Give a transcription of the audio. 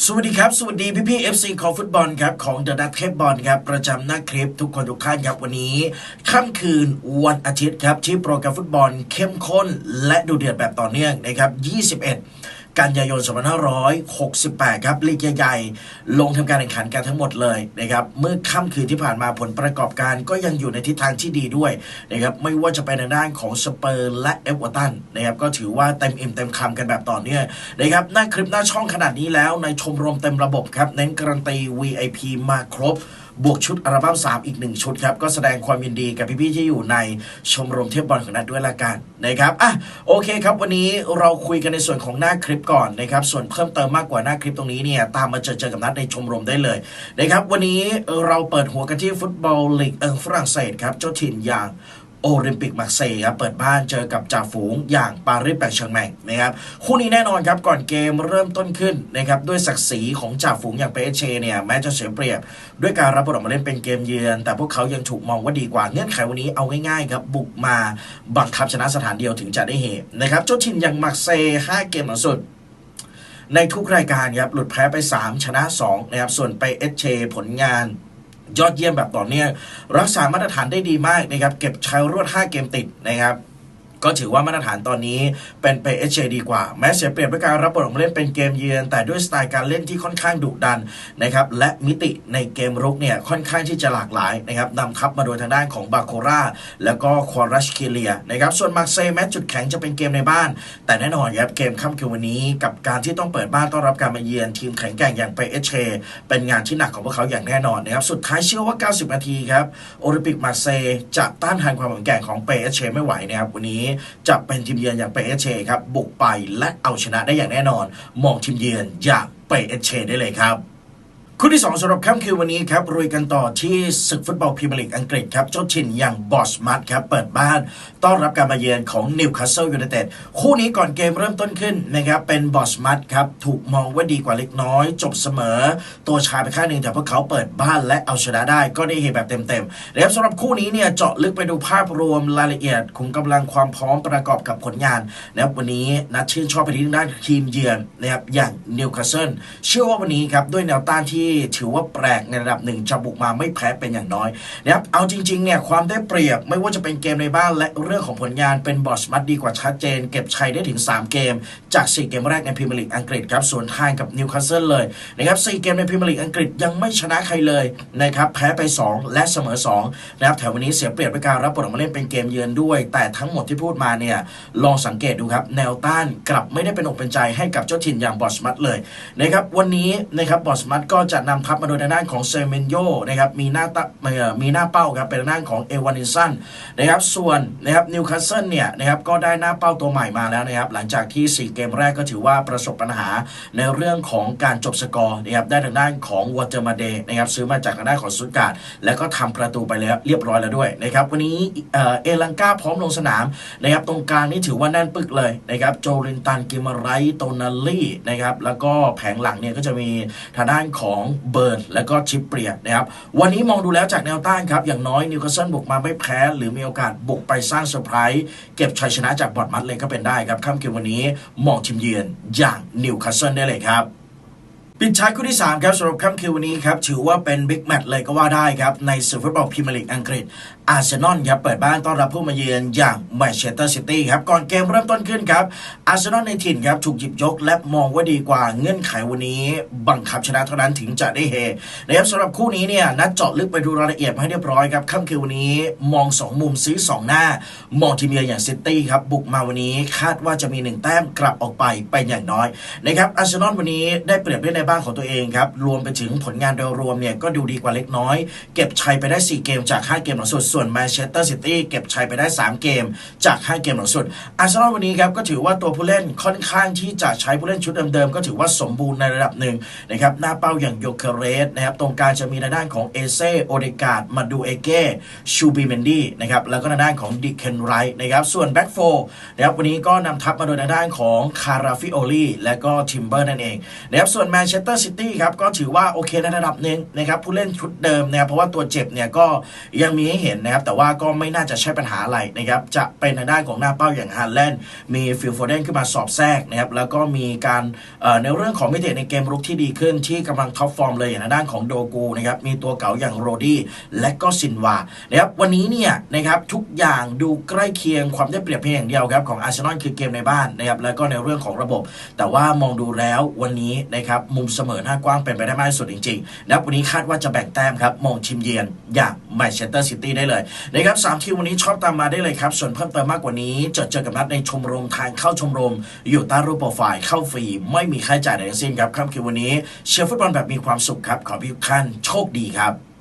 สวัสดีครับ สวัสดีพี่พี่เอฟซีของฟุตบอลครับ ของเดอะนัทเทปบอลครับ ประจำหน้าคลิปทุกคนทุกท่านครับวันนี้ค่ำคืนวันอาทิตย์ครับที่โปรแกรมฟุตบอลเข้มข้นและดูเดือดแบบต่อเนื่องนะครับ 21 กันยายน 2568 ครับลีกใหญ่ๆ ลงทำการแข่งขันกันทั้งหมดเลยนะครับเมื่อค่ำคืนที่ผ่านมาผลประกอบการก็ยังอยู่ในทิศทางที่ดีด้วยนะครับไม่ว่าจะเป็นในด้านของสเปอร์และเอเวอร์ตันนะครับก็ถือว่าเต็มอิ่มเต็มคำกันแบบต่อเนื่องนะครับหน้าคลิปหน้าช่องขนาดนี้แล้วในชมรมเต็มระบบครับเน้นการันตี VIP มาครบบวกชุดอัลบั้ม3 อีก 1 ชุดครับ ก็แสดงความยินดีกับพี่ๆที่อยู่ในชมรมเทพบอลของนัดด้วยละกันนะครับอะโอเคครับ วันนี้เราคุยกันในส่วนของหน้าคลิปก่อนนะครับส่วนเพิ่มเติมมากกว่าหน้าคลิปตรงนี้เนี่ยตามมาเจอเจอกับนัดในชมรมได้เลยนะครับวันนี้เราเปิดหัวกันที่ฟุตบอลลีกเอิงฝรั่งเศสครับเจ้าถิ่นอย่างโอลิมปิกมาเซย์ครับเปิดบ้านเจอกับจ่าฝูงอย่างปารีสแปงเชิงแมงนะครับคู่นี้แน่นอนครับก่อนเกมเริ่มต้นขึ้นนะครับด้วยศักดิ์ศรีของจ่าฝูงอย่างเปเชเนี่ยแม้จะเสียเปรียบ ด้วยการรับบทออกมาเล่นเป็นเกมเยือน แต่พวกเขายังถูกมองว่าดีกว่าเงื่อนไขวันนี้เอาง่ายๆครับบุกมาบังคับชนะสถานเดียวถึงจะได้เหตุนะครับเจ้าถิ่นอย่างมาเซย์ห้าเกมหลังสุด ในทุกรายการครับหลุดแพ้ไป 3 ชนะ2นะครับส่วนไปเอชเชผลงานยอดเยี่ยมแบบต่อเนื่องรักษามาตรฐานได้ดีมากนะครับเก็บชัยรวด 5 เกมติดนะครับ ก็ถือว่ามาตรฐานตอนนี้เป็นไปเอชดีกว่า แม้เสียเปรียบด้วยการรับบทลงเล่นเป็นเกมเยือน แต่ด้วยสไตล์การเล่นที่ค่อนข้างดุดันนะครับและมิติในเกมรุกเนี่ยค่อนข้างที่จะหลากหลายนะครับนำทัพมาโดยทางด้านของบาโคราแล้วก็ควอรัชคิเลียนะครับส่วนมาร์เซย์แม้จุดแข็งจะเป็นเกมในบ้าน แต่แน่นอนครับเกมค่ำคืนวันนี้กับการที่ต้องเปิดบ้านต้อนรับการมาเยือนทีมแข็งแกร่งอย่างไปเอชเป็นงานที่หนักของพวกเขาอย่างแน่นอนนะครับสุดท้ายเชื่อว่า 90 นาทีครับโอลิมปิกมาร์เซย์จะต้านทานความแข็งแกร่งของเปเอชไม่ไหวนะครับวันนี้จะเป็นทีมเยือนอย่างเปเอชครับบุกไปและเอาชนะได้อย่างแน่นอน มองทีมเยือนอย่างเปเอชได้เลยครับ คู่ที่ 2สำหรับค่ำคืนวันนี้ครับรุยกันต่อที่ศึกฟุตบอลพรีเมียร์ลีกอังกฤษครับเจ้าถิ่นอย่างบอสมัตครับเปิดบ้าน ต้อนรับการมาเยือนของนิวคาสเซิลยูไนเต็ดคู่นี้ก่อนเกมเริ่มต้นขึ้นนะครับเป็นบอสมัตครับถูกมองว่าดีกว่าเล็กน้อย จบเสมอ ตัวชายไปข้างหนึ่งแต่พวกเขาเปิดบ้านและเอาชนะได้ก็ได้เห็นแบบเต็มๆแล้วสำหรับคู่นี้เนี่ยเจาะลึกไปดูภาพรวมรายละเอียดขุมกำลังความพร้อมประกอบกับผลงานนะครับวันนี้นัดชื่นชอบไปที่ด้านทีมเยือนนะครับอย่างนิวคาสเซิลเชื่อว่าวันนี้ครับด้วยแนวต้านที่ถือว่าแปลกในระดับหนึ่งจะบุกมาไม่แพ้เป็นอย่างน้อยนะครับเอาจริงๆเนี่ยความได้เปรียบไม่ว่าจะเป็นเกมในบ้านและเรื่องของผลงานเป็นบอสมัดดีกว่าชัดเจน เก็บชัยได้ถึง 3 เกม จาก 4 เกมแรกในพรีเมียร์ลีกอังกฤษครับส่วนทางกับนิวคาสเซิลเลยนะครับ4เกมในพรีเมียร์ลีกอังกฤษยังไม่ชนะใครเลยนะครับแพ้ไป 2 และเสมอ2นะครับแถววันนี้เสียเปรียบด้วยการรับบทออกมาเล่นเป็นเกมเยือนด้วย แต่ทั้งหมดที่พูดมาเนี่ยลองสังเกตดูครับแนวต้านกลับไม่ได้เป็นอกเป็นใจให้กับเจ้าถิ่นอย่างบอสมัดเลยนะครับวันนี้นะครับบอสมัดก็จะนำทัพมาโดยด้านของเซเมนโยนะครับมีหน้าตาเอ่อมีหน้าเป้าครับเป็นด้านของเอวานินสันนะครับส่วนนะครับนิวคาสเซิลเนี่ยนะครับก็ได้หน้าเป้าตัวใหม่มาแล้วนะครับหลังจากที่ 4 เกมแรกก็ถือว่าประสบปัญหาในเรื่องของการจบสกอร์นะครับได้ทางด้านของวอเตอร์มาเดนะครับซื้อมาจากทางด้านของสุดการ์ดแล้วก็ทำประตูไปแล้วเรียบร้อยแล้วด้วยนะครับวันนี้เอ่อเอลังกาพร้อมลงสนามนะครับตรงกลางนี่ถือว่าแน่นปึกเลยนะครับโจลินตันกิมาไรโตนาลี่นะครับแล้วก็แผงหลังเนี่ยก็จะมีทางด้านของเบิร์นและก็ชิปเปรียนะครับ วันนี้มองดูแล้วจากแนวต้านครับ อย่างน้อยนิวคาสเซิลบุกมาไม่แพ้ หรือมีโอกาสบุกไปสร้างเซอร์ไพรส์เก็บชัยชนะจากบอร์ดมัดเลยก็เป็นได้ครับค่ำคืนวันนี้มองทีมเยือนอย่างนิวคาสเซิลได้เลยครับ ปิดท้ายคู่ที่ 3 ครับสำหรับค่ำคืนวันนี้ครับ ถือว่าเป็นบิ๊กแมตช์เลยก็ว่าได้ครับ ในศึกฟุตบอลพรีเมียร์ลีกอังกฤษ อาร์เซนอลครับเปิดบ้านต้อนรับผู้มาเยือนอย่างแมนเชสเตอร์ซิตี้ครับ ก่อนเกมเริ่มต้นขึ้นครับ อาร์เซนอลในถิ่นครับ ถูกหยิบยกและมองว่าดีกว่าเงื่อนไขวันนี้ บังคับชนะเท่านั้นถึงจะได้เฮนะครับสำหรับคู่นี้เนี่ยนัดเจาะลึกไปดูรายละเอียดมาให้เรียบร้อยครับค่ำคืนวันนี้มอง 2 มุมซื้อ 2 หน้ามองทีมเยือนอย่างซิตี้ครับบุกมาวันนี้คาดว่าจะมีหนึ่งแต้มกลับออกไปเป็นอย่างน้อยนะครับอาร์เซนอลวันนี้ได้เปรียบเล่นในบ้านของตัวเองครับ รวมไปถึงผลงานโดยรวมเนี่ยก็ดูดีกว่าเล็กน้อย เก็บชัยไปได้ 4 เกมจาก 5 เกมหลังสุด ส่วนแมนเชสเตอร์ซิตี้เก็บชัยไปได้ 3 เกมจาก 5 เกมหลังสุด อาร์เซนอลวันนี้ครับก็ถือว่าตัวผู้เล่นค่อนข้างที่จะใช้ผู้เล่นชุดเดิมๆ ก็ถือว่าสมบูรณ์ในระดับหนึ่งนะครับหน้าเป้าอย่างโยเคเรสนะครับตรงกลางจะมีในด้านของเอเซโอเดกาดมาดูเอเก้ชูบีเมนดี้นะครับแล้วก็ในด้านของดิเคนไรท์นะครับส่วนแบ็กโฟนะครับวันนี้ก็นำทัพมาโดยในด้านของคาราฟิโอลีและก็ทิมเบอร์นั่นเองนะครับส่วนแมนเชสเตอร์ซิตี้ครับก็ถือว่าโอเคในระดับหนึ่งนะครับผู้เล่นชุดเดิมนะครับเพราะว่าตัวเจ็บเนี่ยก็ยังมีให้เห็นนะครับแต่ว่าก็ไม่น่าจะใช่ปัญหาอะไรนะครับจะเป็นทางด้านของหน้าเป้าอย่างฮาร์แลนด์มีฟิลโฟเดนขึ้นมาสอบแทรกนะครับแล้วก็มีการในเรื่องของมิติในเกมรุกที่ดีขึ้น ที่กำลังท็อปฟอร์มเลยอย่างทางด้านของโดกูนะครับมีตัวเก่าอย่างโรดี้และก็ซินวานะครับวันนี้เนี่ยนะครับทุกอย่างดูใกล้เคียงความได้เปรียบเพียงอย่างเดียวครับของอาร์เซนอลคือเกมในบ้านนะครับแล้วก็ในเรื่องของระบบ แต่ว่ามองดูแล้ววันนี้นะครับมุมเสมอหน้ากว้างเป็นไปได้มากที่สุดจริงๆนะวันนี้คาดว่าจะแบ่งแต้มครับมองทีมเยือนอย่างแมนเชสเตอร์ซิตี้ได้เลยนะครับสามทีมวันนี้ชอบตามมาได้เลยครับ ส่วนเพิ่มเติมมากกว่านี้จะเจอกับนัดในชมรมทางเข้าชมรม อยู่ใต้รูปโปรไฟล์เข้าฟรี ไม่มีค่าใช้จ่ายใดทั้งสิ้นครับค่ำคืนวันนี้เชียร์ฟุตบอลแบบมีความสุขครับขอพิทุกท่านโชคดีครับ